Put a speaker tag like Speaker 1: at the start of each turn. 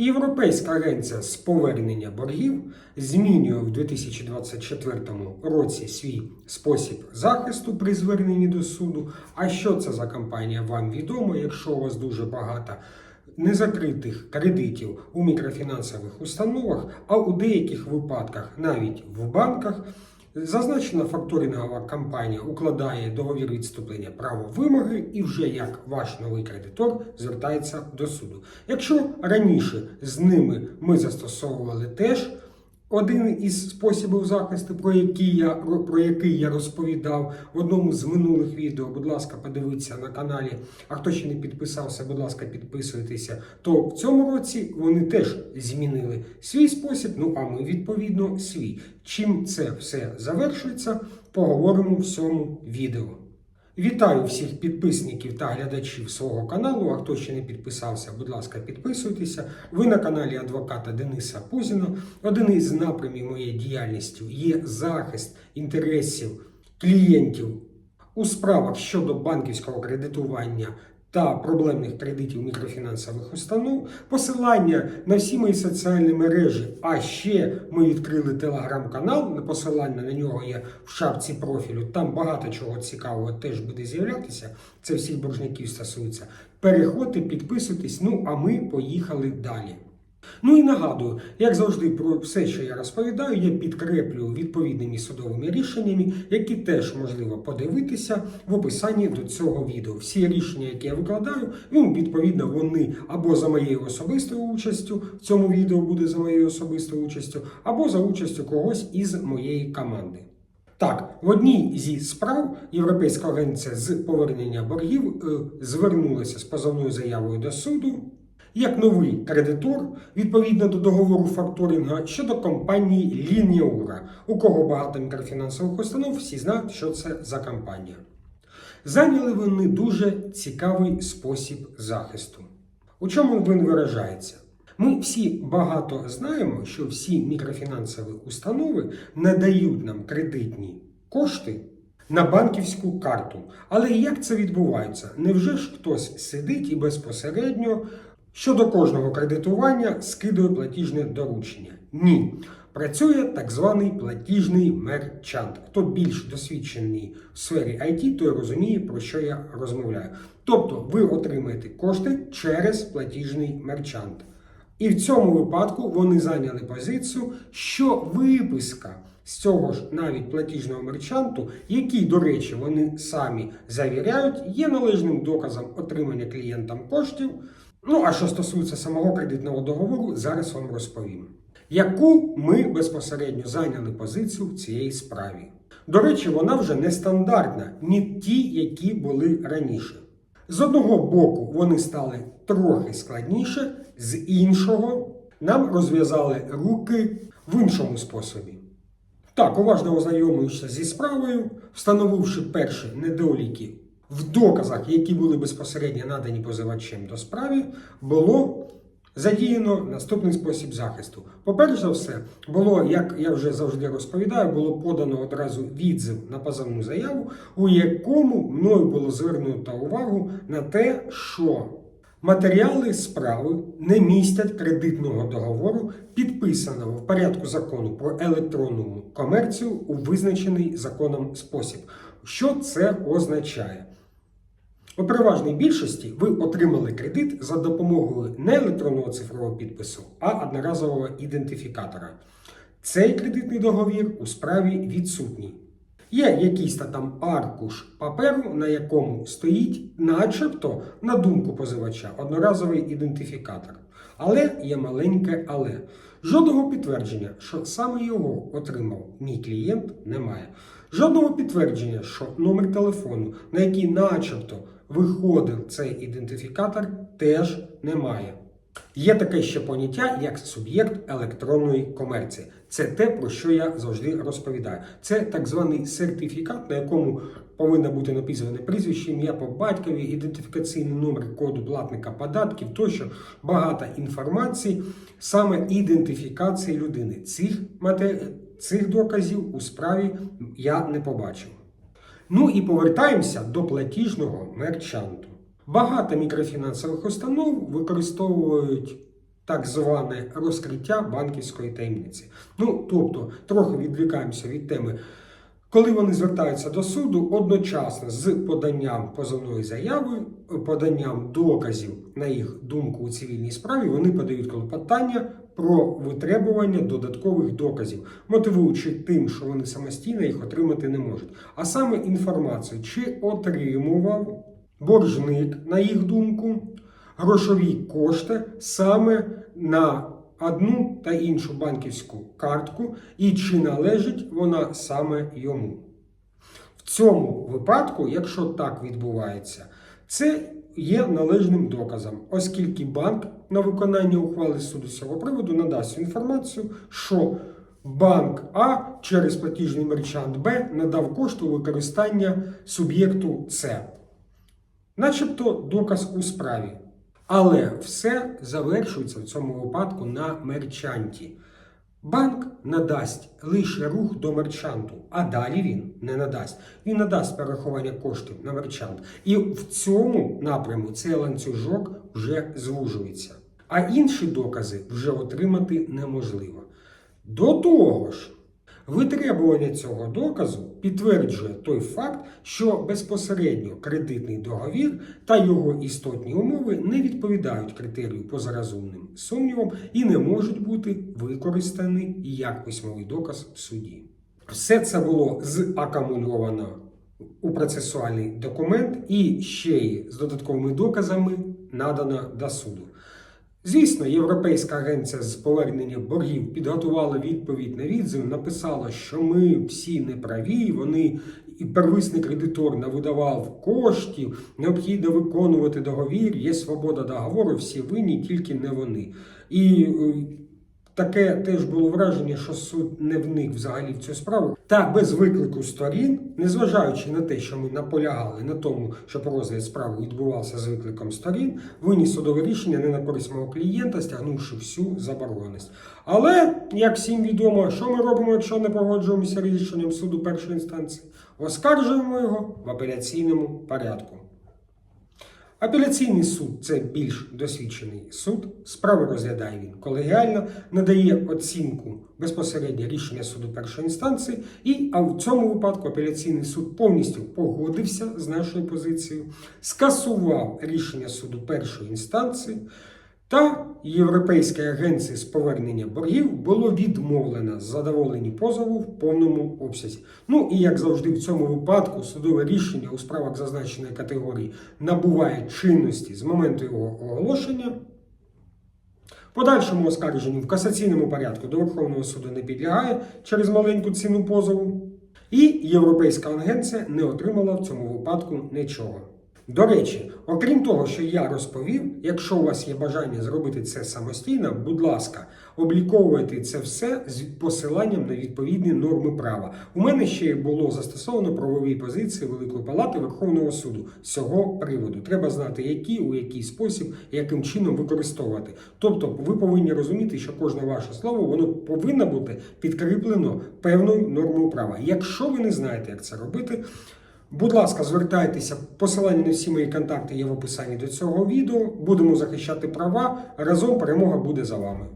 Speaker 1: Європейська агенція з повернення боргів змінює в 2024 році свій спосіб захисту при зверненні до суду. А що це за компанія, вам відомо, якщо у вас дуже багато незакритих кредитів у мікрофінансових установах, а у деяких випадках навіть в банках. Зазначена факторингова компанія укладає договір відступлення право вимоги і вже як ваш новий кредитор звертається до суду. Якщо раніше з ними ми застосовували теж один із способів захисту, про який я про який я розповідав в одному з минулих відео, будь ласка, подивіться на каналі. А хто ще не підписався, будь ласка, підписуйтеся. То в цьому році вони теж змінили свій спосіб. Ну а ми відповідно свій. Чим це все завершується, поговоримо в цьому відео. Вітаю всіх підписників та глядачів свого каналу. А хто ще не підписався, будь ласка, підписуйтеся. Ви на каналі адвоката Дениса Пузіна. Один із напрямів моєї діяльності є захист інтересів клієнтів у справах щодо банківського кредитування та проблемних кредитів мікрофінансових установ, посилання на всі мої соціальні мережі. А ще ми відкрили телеграм-канал. Посилання на нього є в шапці профілю. Там багато чого цікавого теж буде з'являтися. Це всіх боржників стосується. Переходьте, підписуйтесь. Ну а ми поїхали далі. Ну і нагадую, як завжди, про все, що я розповідаю, я підкреплюю відповідними судовими рішеннями, які теж можливо подивитися в описанні до цього відео. Всі рішення, які я викладаю, ну відповідно, вони або за моєю особистою участю в цьому відео буде за моєю особистою участю, або за участю когось із моєї команди. Так, в одній зі справ Європейська агенція з повернення боргів е, звернулася з позовною заявою до суду як новий кредитор відповідно до договору факторинга щодо компанії Лініура, у кого багато мікрофінансових установ, всі знають, що це за компанія. Зайняли вони дуже цікавий спосіб захисту. У чому він виражається? Ми всі багато знаємо, що всі мікрофінансові установи надають нам кредитні кошти на банківську карту. Але як це відбувається? Невже ж хтось сидить і безпосередньо щодо кожного кредитування скидує платіжне доручення? Ні. Працює так званий платіжний мерчант. Хто більш досвідчений в сфері IT, той розуміє, про що я розмовляю. Тобто ви отримаєте кошти через платіжний мерчант. І в цьому випадку вони зайняли позицію, що виписка з цього ж навіть платіжного мерчанту, який, до речі, вони самі завіряють, є належним доказом отримання клієнтам коштів. Ну, а що стосується самого кредитного договору, зараз вам розповім. Яку ми безпосередньо зайняли позицію в цій справі? До речі, вона вже не стандартна, ні ті, які були раніше. З одного боку, вони стали трохи складніше, з іншого нам розв'язали руки в іншому способі. Так, уважно ознайомившися зі справою, встановивши перші недоліки в доказах, які були безпосередньо надані позивачем до справи, було задіяно наступний спосіб захисту. По-перше все, було, як я вже завжди розповідаю, було подано одразу відзив на позовну заяву, у якому мною було звернуто увагу на те, що матеріали справи не містять кредитного договору, підписаного в порядку закону про електронну комерцію у визначений законом спосіб. Що це означає? У переважній більшості ви отримали кредит за допомогою не електронного цифрового підпису, а одноразового ідентифікатора. Цей кредитний договір у справі відсутній. Є якийсь там аркуш паперу, на якому стоїть, начебто, на думку позивача, одноразовий ідентифікатор. Але є маленьке але. Жодного підтвердження, що саме його отримав мій клієнт, немає. Жодного підтвердження, що номер телефону, на який начебто виходив цей ідентифікатор, теж немає. Є таке ще поняття, як суб'єкт електронної комерції. Це те, про що я завжди розповідаю. Це так званий сертифікат, на якому повинно бути написане прізвище, ім'я по батькові, ідентифікаційний номер коду платника податків, тощо багато інформації, саме ідентифікації людини. Цих, матері... Цих доказів у справі я не побачив. Ну і повертаємося до платіжного мерчанту. Багато мікрофінансових установ використовують так зване розкриття банківської таємниці. Ну, тобто, трохи відвлікаємося від теми. Коли вони звертаються до суду одночасно з поданням позовної заяви, поданням доказів на їх думку у цивільній справі, вони подають клопотання про витребування додаткових доказів, мотивуючи тим, що вони самостійно їх отримати не можуть. А саме інформацію, чи отримував боржник, на їх думку, грошові кошти саме на одну та іншу банківську картку, і чи належить вона саме йому. В цьому випадку, якщо так відбувається, це є належним доказом, оскільки банк на виконання ухвали суду з цього приводу надасть інформацію, що банк А через платіжний мерчант Б надав кошти у використання суб'єкту С. Начебто доказ у справі. Але все завершується в цьому випадку на мерчанті. Банк надасть лише рух до мерчанту, а далі він не надасть. Він надасть перерахування коштів на мерчант. І в цьому напряму цей ланцюжок вже звужується. А інші докази вже отримати неможливо. До того ж, витребування цього доказу підтверджує той факт, що безпосередньо кредитний договір та його істотні умови не відповідають критерію поза розумним сумнівом і не можуть бути використані як письмовий доказ в суді. Все це було закамульовано у процесуальний документ і ще й з додатковими доказами надано до суду. Звісно, Європейська агенція з повернення боргів підготувала відповідь на відзив, написала, що ми всі неправі, вони і первисний кредитор не видавав коштів, необхідно виконувати договір, є свобода договору, всі винні, тільки не вони. І е, Таке теж було враження, що суд не вник взагалі в цю справу. Та без виклику сторін, незважаючи на те, що ми наполягали на тому, щоб розгляд справи відбувався з викликом сторін, виніс судове рішення не на користь мого клієнта, стягнувши всю заборгованість. Але, як всім відомо, що ми робимо, якщо не погоджуємося рішенням суду першої інстанції? Оскаржуємо його в апеляційному порядку. Апеляційний суд це більш досвідчений суд. Справу розглядає він колегіально, надає оцінку безпосередньо рішення суду першої інстанції. І а в цьому випадку апеляційний суд повністю погодився з нашою позицією, скасував рішення суду першої інстанції. Та Європейській агенції з повернення боргів було відмовлено задоволені позову в повному обсязі. Ну і як завжди, в цьому випадку судове рішення у справах зазначеної категорії набуває чинності з моменту його оголошення. Подальшому оскарженню в касаційному порядку до Верховного суду не підлягає через маленьку ціну позову. І Європейська агенція не отримала в цьому випадку нічого. До речі, окрім того, що я розповів, якщо у вас є бажання зробити це самостійно, будь ласка, обліковуйте це все з посиланням на відповідні норми права. У мене ще було застосовано правові позиції Великої Палати Верховного суду з цього приводу. Треба знати, які, у який спосіб, яким чином використовувати. Тобто, ви повинні розуміти, що кожне ваше слово воно повинно бути підкріплено певною нормою права. Якщо ви не знаєте, як це робити. Будь ласка, звертайтеся. Посилання на всі мої контакти є в описанні до цього відео. Будемо захищати права. Разом перемога буде за вами.